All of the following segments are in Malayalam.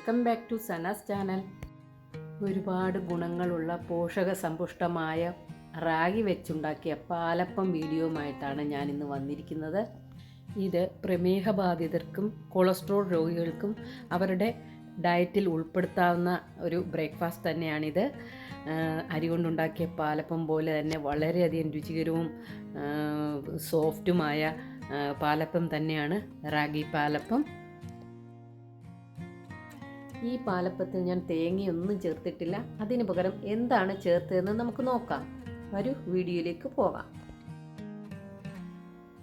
Welcome back to Sana's channel ഒരുപാട് ഗുണങ്ങളുള്ള പോഷക സമ്പുഷ്ടമായ റാഗി വെച്ചുണ്ടാക്കിയ പാലപ്പം വീഡിയോയുമായിട്ടാണ് ഞാൻ ഇന്ന് വന്നിരിക്കുന്നത്. ഇത് പ്രമേഹ ബാധിതർക്കും കൊളസ്ട്രോൾ രോഗികൾക്കും അവരുടെ ഡയറ്റിൽ ഉൾപ്പെടുത്താവുന്ന ഒരു ബ്രേക്ക്ഫാസ്റ്റ് തന്നെയാണിത്. അരി കൊണ്ടുണ്ടാക്കിയ പാലപ്പം പോലെ തന്നെ വളരെയധികം രുചികരവും സോഫ്റ്റുമായ പാലപ്പം തന്നെയാണ് റാഗി പാലപ്പം. ഈ പാലപ്പത്തിൽ ഞാൻ തേങ്ങയൊന്നും ചേർത്തിട്ടില്ല. അതിന് പകരം എന്താണ് ചേർത്തതെന്ന് നമുക്ക് നോക്കാം. വരൂ വീഡിയോയിലേക്ക് പോകാം.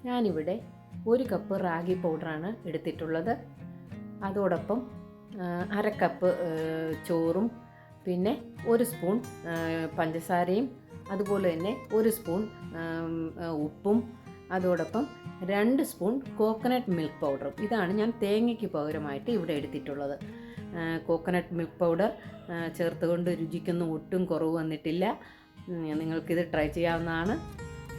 ഞാനിവിടെ ഒരു കപ്പ് റാഗി പൗഡറാണ് എടുത്തിട്ടുള്ളത്. അതോടൊപ്പം അര കപ്പ് ചോറും പിന്നെ ഒരു സ്പൂൺ പഞ്ചസാരയും അതുപോലെ തന്നെ ഒരു സ്പൂൺ ഉപ്പും അതോടൊപ്പം രണ്ട് സ്പൂൺ കോക്കനട്ട് മിൽക്ക് പൗഡറും. ഇതാണ് ഞാൻ തേങ്ങയ്ക്ക് പകരമായിട്ട് ഇവിടെ എടുത്തിട്ടുള്ളത്. കോക്കനട്ട് മിൽക്ക് പൗഡർ ചേർത്തുകൊണ്ട് രുചിക്കൊന്നും ഒട്ടും കുറവ് വന്നിട്ടില്ല. നിങ്ങൾക്കിത് ട്രൈ ചെയ്യാവുന്നതാണ്.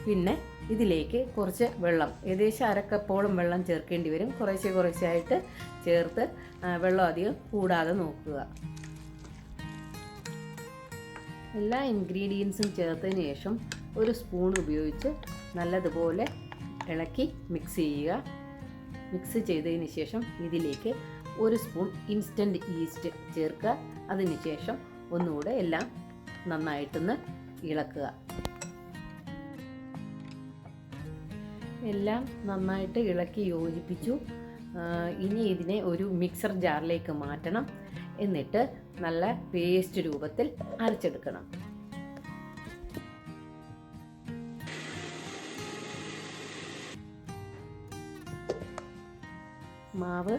പിന്നെ ഇതിലേക്ക് കുറച്ച് വെള്ളം ഏകദേശം അരക്കപ്പോളം വെള്ളം ചേർക്കേണ്ടി വരും. കുറേശ്ശെ കുറേശ്ശായിട്ട് ചേർത്ത് വെള്ളം അധികം കൂടാതെ നോക്കുക. എല്ലാ ഇൻഗ്രീഡിയൻസും ചേർത്തതിന് ശേഷം ഒരു സ്പൂൺ ഉപയോഗിച്ച് നല്ലതുപോലെ ഇളക്കി മിക്സ് ചെയ്യുക. മിക്സ് ചെയ്തതിന് ശേഷം ഇതിലേക്ക് ഒരു സ്പൂൺ ഇൻസ്റ്റന്റ് ഈസ്റ്റ് ചേർക്കുക. അതിനുശേഷം ഒന്നുകൂടെ എല്ലാം നന്നായിട്ടൊന്ന് ഇളക്കുക. എല്ലാം നന്നായിട്ട് ഇളക്കി യോജിപ്പിച്ചു. ഇനി ഇതിനെ ഒരു മിക്സർ ജാറിലേക്ക് മാറ്റണം. എന്നിട്ട് നല്ല പേസ്റ്റ് രൂപത്തിൽ അരച്ചെടുക്കണം. മാവ്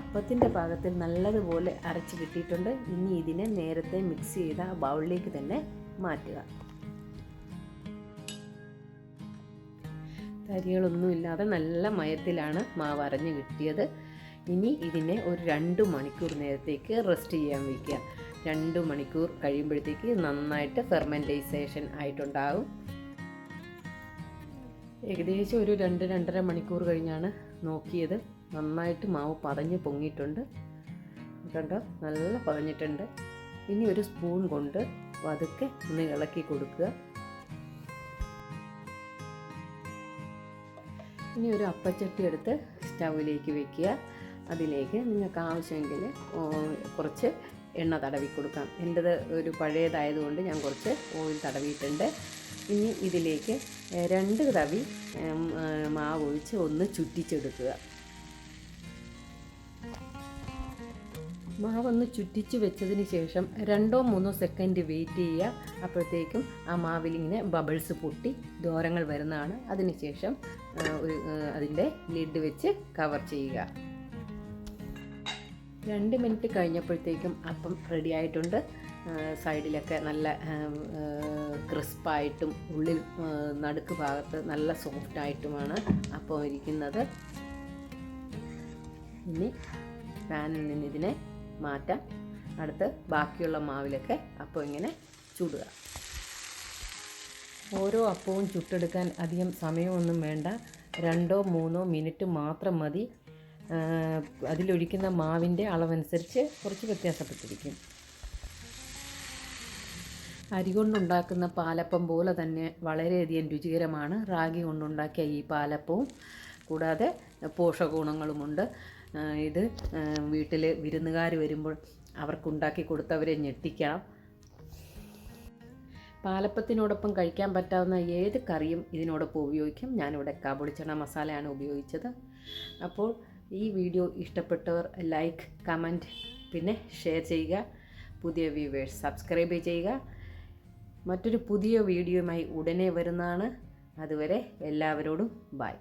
അപ്പത്തിന്റെ പാകത്തിൽ നല്ലതുപോലെ അരച്ച് കിട്ടിയിട്ടുണ്ട്. ഇനി ഇതിനെ നേരത്തെ മിക്സ് ചെയ്ത ആ ബൗളിലേക്ക് തന്നെ മാറ്റുക. തരികളൊന്നുമില്ലാതെ നല്ല മയത്തിലാണ് മാവ് അരഞ്ഞ് കിട്ടിയത്. ഇനി ഇതിനെ ഒരു രണ്ട് മണിക്കൂർ നേരത്തേക്ക് റെസ്റ്റ് ചെയ്യാൻ വയ്ക്കുക രണ്ട് മണിക്കൂർ കഴിയുമ്പോഴത്തേക്ക് നന്നായിട്ട് ഫെർമെന്റൈസേഷൻ ആയിട്ടുണ്ടാകും ഏകദേശം ഒരു രണ്ട് രണ്ടര മണിക്കൂർ കഴിഞ്ഞാണ് നോക്കിയത്. നന്നായിട്ട് മാവ് പതഞ്ഞ് പൊങ്ങിയിട്ടുണ്ട്. കണ്ടോ? നല്ല പതഞ്ഞിട്ടുണ്ട്. ഇനി ഒരു സ്പൂൺ കൊണ്ട് പതുക്കെ ഒന്ന് ഇളക്കി കൊടുക്കുക. ഇനി ഒരു അപ്പച്ചട്ടി എടുത്ത് സ്റ്റൗവിലേക്ക് വെക്കുക. അതിലേക്ക് നിങ്ങൾക്ക് ആവശ്യമെങ്കിൽ കുറച്ച് എണ്ണ തടവി കൊടുക്കാം. എന്റെത് ഒരു പഴയതായതുകൊണ്ട് ഞാൻ കുറച്ച് ഓയിൽ തടവിയിട്ടുണ്ട്. ഇനി ഇതിലേക്ക് രണ്ട് തവി മാവ് ഒഴിച്ച് ഒന്ന് ചുറ്റിച്ചെടുക്കുക. മാവൊന്ന് ചുറ്റിച്ച് വെച്ചതിന് ശേഷം രണ്ടോ മൂന്നോ സെക്കൻഡ് വെയിറ്റ് ചെയ്യുക. അപ്പോഴത്തേക്കും ആ മാവിലിങ്ങനെ ബബിൾസ് പൊട്ടി ദോരങ്ങൾ വരുന്നതാണ്. അതിനുശേഷം ശേഷം ഒരു അതിന്റെ ലിഡ് വെച്ച് കവർ ചെയ്യുക. രണ്ട് മിനിറ്റ് കഴിഞ്ഞപ്പോഴത്തേക്കും അപ്പം റെഡി ആയിട്ടുണ്ട്. സൈഡിലൊക്കെ നല്ല ക്രിസ്പായിട്ടും ഉള്ളിൽ നടുക്ക് ഭാഗത്ത് നല്ല സോഫ്റ്റായിട്ടുമാണ് അപ്പം ഇരിക്കുന്നത്. ഇനി പാനിൽ നിന്ന് ഇതിനെ മാറ്റാം. അടുത്ത് ബാക്കിയുള്ള മാവിലൊക്കെ അപ്പം ഇങ്ങനെ ചുടുക. ഓരോ അപ്പവും ചുട്ടെടുക്കാൻ അധികം സമയമൊന്നും വേണ്ട. രണ്ടോ മൂന്നോ മിനിറ്റ് മാത്രം മതി. അതിലൊഴിക്കുന്ന മാവിന്റെ അളവനുസരിച്ച് കുറച്ച് വ്യത്യാസപ്പെട്ടിരിക്കും. അരി കൊണ്ടുണ്ടാക്കുന്ന പാലപ്പം പോലെ തന്നെ വളരെയധികം രുചികരമാണ്. റാഗി കൊണ്ടുണ്ടാക്കിയ ഈ പാലപ്പവും. കൂടാതെ പോഷകഗുണങ്ങളുമുണ്ട്. ഇത് വീട്ടിൽ വിരുന്നുകാർ വരുമ്പോൾ അവർക്കുണ്ടാക്കി കൊടുത്തവരെ ഞെട്ടിക്കണം. പാലപ്പത്തിനോടൊപ്പം കഴിക്കാൻ പറ്റാവുന്ന ഏത് കറിയും ഇതിനോടൊപ്പം ഉപയോഗിക്കും. ഞാനിവിടെ കാബൂളി ചണ മസാലയാണ് ഉപയോഗിച്ചത്. അപ്പോൾ ഈ വീഡിയോ ഇഷ്ടപ്പെട്ടവർ ലൈക്ക് കമന്റ് പിന്നെ ഷെയർ ചെയ്യുക. പുതിയ വ്യൂവേഴ്സ് സബ്സ്ക്രൈബ് ചെയ്യുക. മറ്റൊരു പുതിയ വീഡിയോയുമായി ഉടനെ വരുന്നതാണ്. അതുവരെ എല്ലാവരോടും ബൈ.